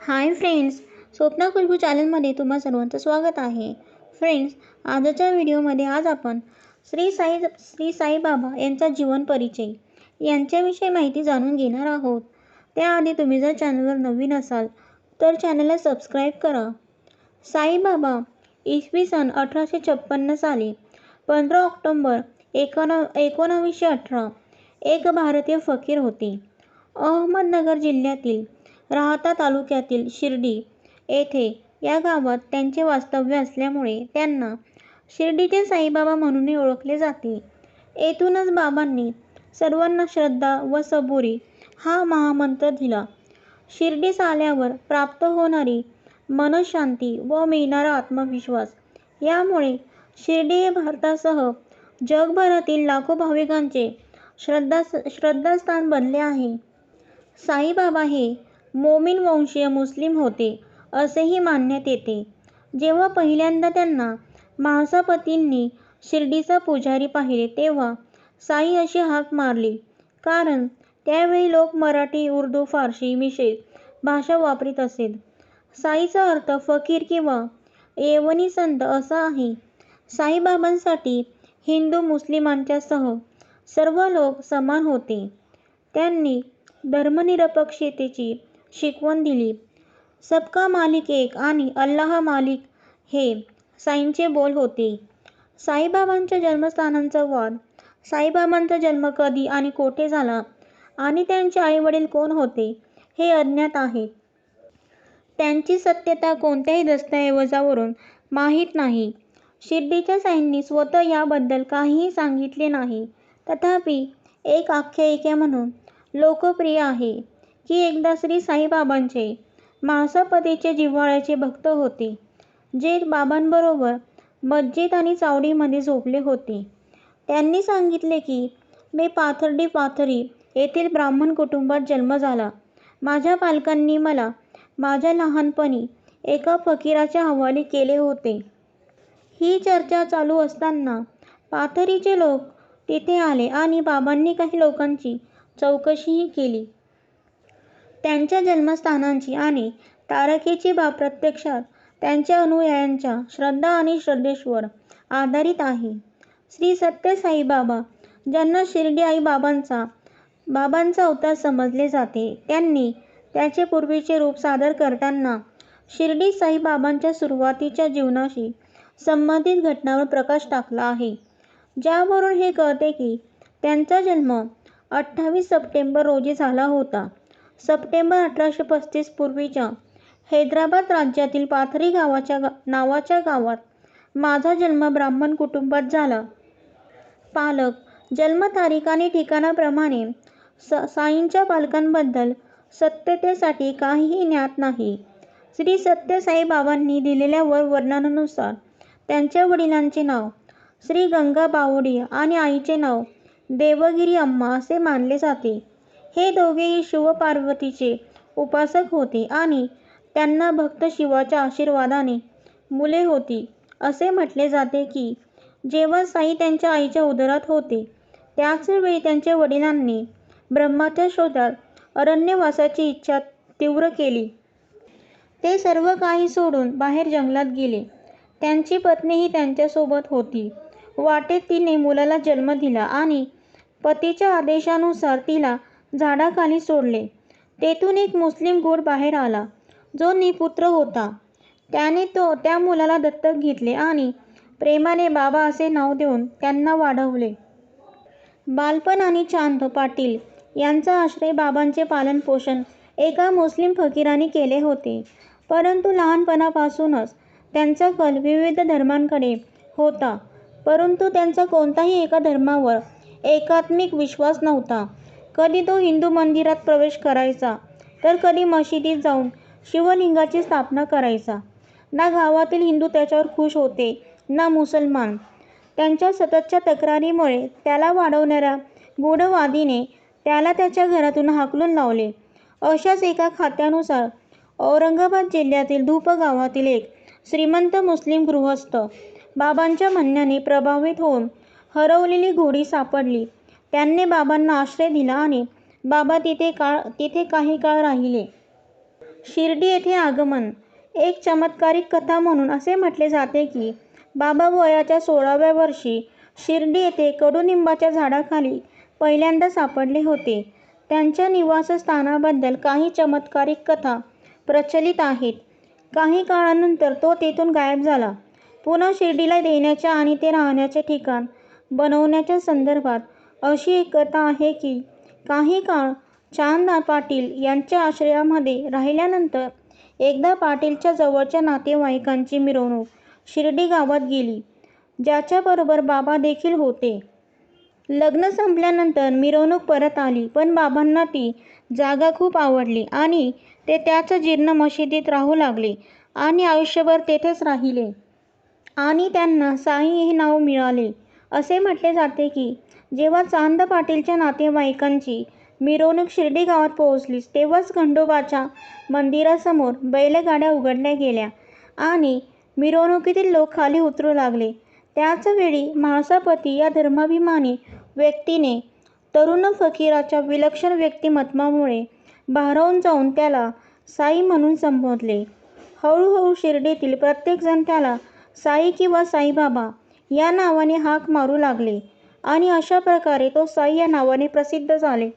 Hi friends Swapna Khushboo चॅनलमध्ये तुम्हा सर्वांचं स्वागत आहे. फ्रेंड्स आजच्या व्हिडिओमध्ये आज आपण श्री साई श्री साईबाबा यांचा जीवन परिचय यांच्याविषयी माहिती जाणून घेणार आहोत. त्याआधी तुम्ही जर चॅनलवर नवीन असाल तर चॅनलला सबस्क्राईब करा. साईबाबा इसवी सन अठराशे छप्पन्न साली पंधरा ऑक्टोंबर एकोणा एकोणावीसशे अठरा एक भारतीय फकीर होते. अहमदनगर जिल्ह्यातील राहता तालुक्यातील शिर्डी येथे या गावात त्यांचे वास्तव्य असल्यामुळे त्यांना शिर्डीचे साईबाबा म्हणूनही ओळखले जाते. येथूनच बाबांनी सर्वांना श्रद्धा व सबुरी हा महामंत्र दिला. शिर्डीस आल्यावर प्राप्त होणारी मनशांती व मिळणारा आत्मविश्वास यामुळे शिर्डी हे भारतासह जगभरातील लाखो भाविकांचे श्रद्धा श्रद्धास्थान बनले आहे. साईबाबा हे मोमीन वंशीय मुस्लिम होते असेही मानण्यात येते. जेव्हा पहिल्यांदा त्यांना महासापतींनी शिर्डीचा पुजारी पाहिले तेव्हा साई अशी हाक मारली. कारण त्यावेळी लोक मराठी उर्दू फारसी मिश्रित भाषा वापरीत असेल. साईचा अर्थ फकीर किंवा येवनी संत असा आहे. साईबाबांसाठी हिंदू मुस्लिमांच्यासह सर्व लोक समान होते. त्यांनी धर्मनिरपेक्षतेची शिकवण दिली. सबका मालिक एक आणि अल्लाह मालिक हे साईंचे बोल होते. साईबाबांच्या जन्मस्थानांचा वाद. साईबाबांचा जन्म कधी आणि कोठे झाला आणि त्यांचे आईवडील कोण होते हे अज्ञात आहे. त्यांची सत्यता कोणत्याही दस्तऐवजावरून माहीत नाही. शिर्डीच्या साईंनी स्वतः याबद्दल काहीही सांगितले नाही. तथापि एक आख्यायिका म्हणून लोकप्रिय आहे. ही एकदा श्री साईबाबांचे म्हाळसापतीचे जिव्हाळ्याचे भक्त होते जे बाबांबरोबर मस्जिद आणि चावडीमध्ये झोपले होते. त्यांनी सांगितले की मी पाथर्डी पाथरी येथील ब्राह्मण कुटुंबात जन्म झाला. माझ्या पालकांनी मला माझ्या लहानपणी एका फकीराच्या हवाली केले होते. ही चर्चा चालू असताना पाथरीचे लोक तिथे आले आणि बाबांनी काही लोकांची चौकशीही केली. त्यांच्या जन्मस्थानांची आणि तारखेची बाब प्रत्यक्षात त्यांच्या अनुयायांच्या श्रद्धा आणि श्रद्धेवर आधारित आहे. श्री सत्य साईबाबा ज्यांना शिर्डी आई बाबांचा बाबांचा अवतार समजले जाते त्यांनी त्याचे पूर्वीचे रूप सादर करताना शिर्डी साईबाबांच्या सुरुवातीच्या जीवनाशी संबंधित घटनांवर प्रकाश टाकला आहे. ज्यावरून हे कळते की त्यांचा जन्म अठ्ठावीस सप्टेंबर रोजी झाला होता. सप्टेंबर अठराशे पस्तीस पूर्वीच्या हैदराबाद राज्यातील पाथरी गावाच्या नावाच्या गावात माझा जन्म ब्राह्मण कुटुंबात झाला. पालक जन्मतारीख आणि ठिकाणाप्रमाणे स साईंच्या पालकांबद्दल सत्यतेसाठी काहीही ज्ञात नाही. श्री सत्य साईबाबांनी दिलेल्या वर वर्णनानुसार त्यांच्या वडिलांचे नाव श्री गंगा बावडी आणि आईचे नाव देवगिरी अम्मा असे मानले जाते. हे दोघेही शिवपार्वतीचे उपासक होते आणि त्यांना भक्त शिवाच्या आशीर्वादाने मुले होती. असे म्हटले जाते की जेव्हा साई त्यांच्या आईच्या उदरात होते त्याच वेळी त्यांच्या वडिलांनी ब्रह्माच्या शोधात अरण्यवासाची इच्छा तीव्र केली. ते सर्व काही सोडून बाहेर जंगलात गेले. त्यांची पत्नीही त्यांच्यासोबत होती. वाटेत तिने मुलाला जन्म दिला आणि पतीच्या आदेशानुसार तिला झाडाखाली सोडले. तेथून एक मुस्लिम गूढ बाहेर आला. जो निपुत्र होता. त्याने तो त्या मुलाला दत्तक घेतले आणि प्रेमाने बाबा असे नाव देऊन त्यांना वाढवले. बालपण आणि चांद पाटील यांचा आश्रय बाबांचे पालनपोषण एका मुस्लिम फकीराने केले होते. परंतु लहानपणापासूनच त्यांचा कल विविध धर्मांकडे होता. परंतु त्यांचा कोणताही एका धर्मावर एकात्मिक विश्वास नव्हता. कधी तो हिंदू मंदिरात प्रवेश करायचा तर कधी मशिदीत जाऊन शिवलिंगाची स्थापना करायचा. ना गावातील हिंदू त्याच्यावर खुश होते ना मुसलमान. त्यांच्या सततच्या तक्रारीमुळे त्याला वाढवणाऱ्या गूढवादीने त्याला त्याच्या घरातून हाकलून लावले. अशाच एका खात्यानुसार औरंगाबाद जिल्ह्यातील धूप गावातील एक श्रीमंत मुस्लिम गृहस्थ बाबांच्या म्हणण्याने प्रभावित होऊन हरवलेली घोडी सापडली. त्यांनी बाबांना आश्रय दिला आणि बाबा तिथे काळ तिथे काही काळ राहिले शिर्डी येथे आगमन एक चमत्कारिक कथा म्हणून असे म्हटले जाते की बाबा वयाच्या सोळाव्या वर्षी शिर्डी येथे कडुनिंबाच्या झाडाखाली पहिल्यांदा सापडले होते. त्यांच्या निवासस्थानाबद्दल काही चमत्कारिक कथा प्रचलित आहेत. काही काळानंतर तो तेथून गायब झाला. पुन्हा शिर्डीला देण्याच्या आणि ते राहण्याचे ठिकाण बनवण्याच्या संदर्भात अशी एक कथा आहे की काही काळ चांदा पाटील यांच्या आश्रयामध्ये राहिल्यानंतर एकदा पाटीलच्या जवळच्या नातेवाईकांची मिरवणूक शिर्डी गावात गेली, ज्याच्याबरोबर बाबा देखील होते. लग्न संपल्यानंतर मिरवणूक परत आली पण बाबांना ती जागा खूप आवडली आणि ते त्याच जीर्ण मशिदीत राहू लागले आणि आयुष्यभर तेथेच राहिले. आणि त्यांना साई हे नाव मिळाले. असे म्हटले जाते की जेव्हा चांद पाटीलच्या नातेवाईकांची मिरवणूक शिर्डी गावात पोहोचली तेव्हाच खंडोबाच्या मंदिरासमोर बैलगाड्या उघडल्या गेल्या आणि मिरवणुकीतील लोक खाली उतरू लागले. त्याचवेळी म्हाळसापती या धर्माभिमानी व्यक्तीने तरुण फकीराच्या विलक्षण व्यक्तिमत्वामुळे भारावून जाऊन त्याला साई म्हणून संबोधले. हळूहळू शिर्डीतील प्रत्येकजण त्याला साई किंवा साईबाबा या नावाने हाक मारू लागले आणि अशा प्रकारे तो साई या नावाने प्रसिद्ध झाले.